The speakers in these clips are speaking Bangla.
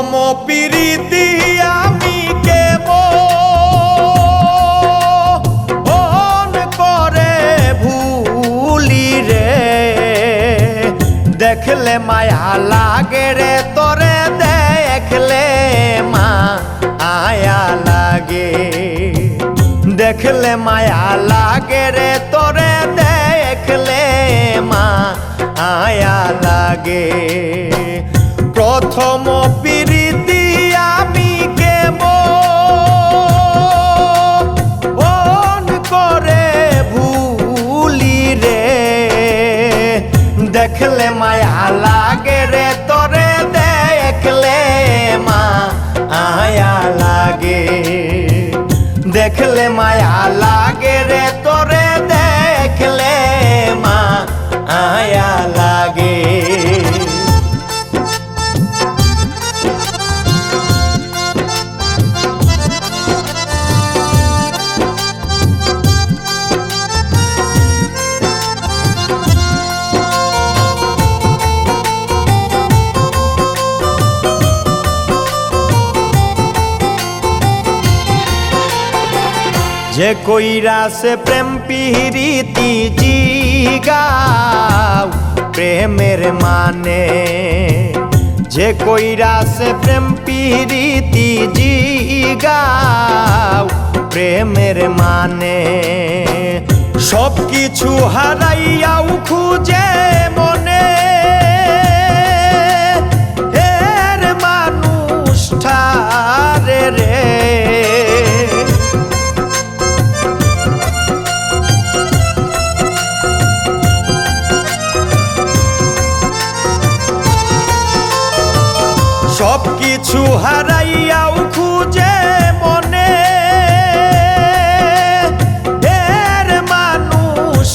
প্রথম পিরিতি আমি কেব। মন করে ভুলি রে। দেখলে মায়া লাগে রে, তোরে দেখলে মা আয়া লাগে। দেখলে মায়া লাগে রে, তোরে দেখলে মা আয়া লাগে। প্রথম পিরিতি আমি কেব। করে ভুলি রে। দেখলে মায়া লাগে রে, তোরে দেখলে মা আয়া লাগে। দেখলে মায়া লাগে যে কইরা সে প্রেম পিহিরিতি জিগাও, প্রেমের মানে। যে কইরা সে প্রেম পিহিরিতি জিগাও, প্রেমের মানে। সব কিছু হারাইয়াও খুঁজে মনে কিছু হারাইয়াও খুঁজে মনে। এর মানুষ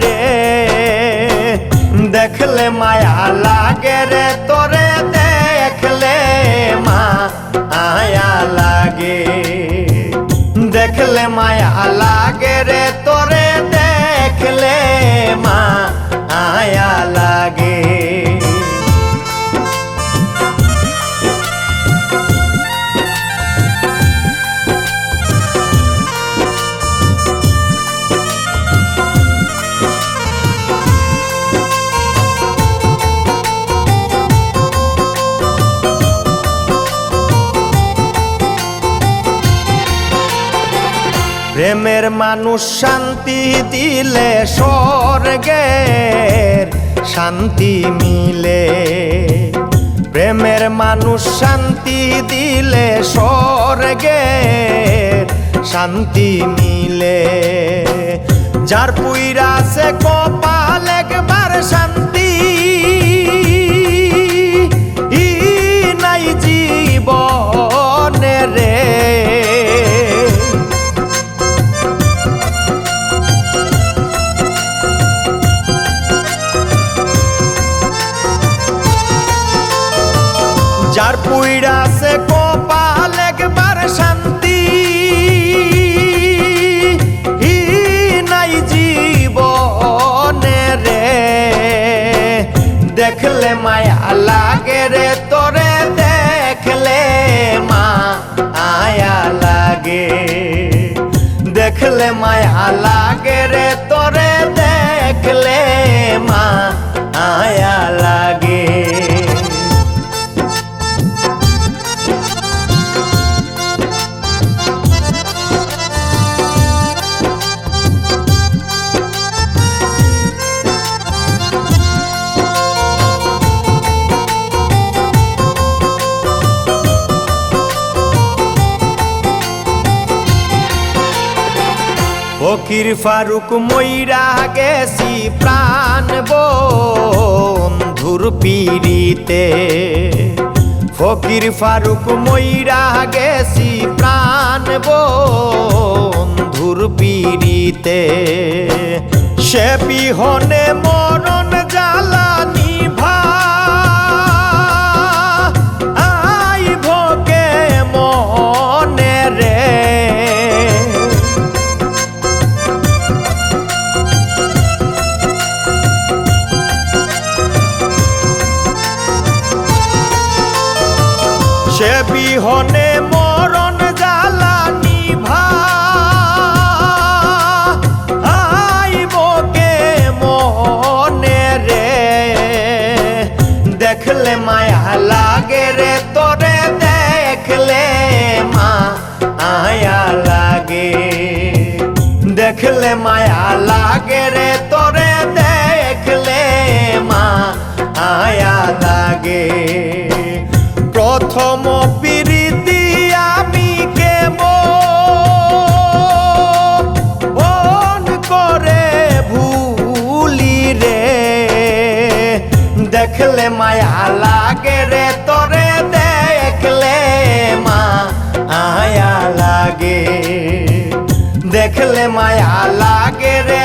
রে। দেখলে মায়া লাগে রে, তোরে দেখলে মা আয়া লাগে। দেখলে মায়া লাগে রে, তোরে দেখলে মা আয়া লাগে। প্রেমের মানুষ শান্তি দিলে স্বর্গের শান্তি মিলে। প্রেমের মানুষ শান্তি দিলে স্বর্গের শান্তি মিলে। যার পুইরা সে কপাল একবার শান্তি ফকির ফারুক মইরা গেছি প্রাণ বন্ধুর পিড়িতে। ফকির ফারুক মইরা গেছি প্রাণ বন্ধুর পিড়িতে। সে বিহনে মরণ বিহনে মরণ জ্বালানি ভাইব কে মনে রে? দেখলে মায়া লাগে রে, তোরে দেখলে মা আয়া লাগে। দেখলে মায়া লাগে রে, তোরে দেখলে মায়া লাগে রে তোরে দেখলে মা আয়া লাগে। দেখলে মায়া লাগে রে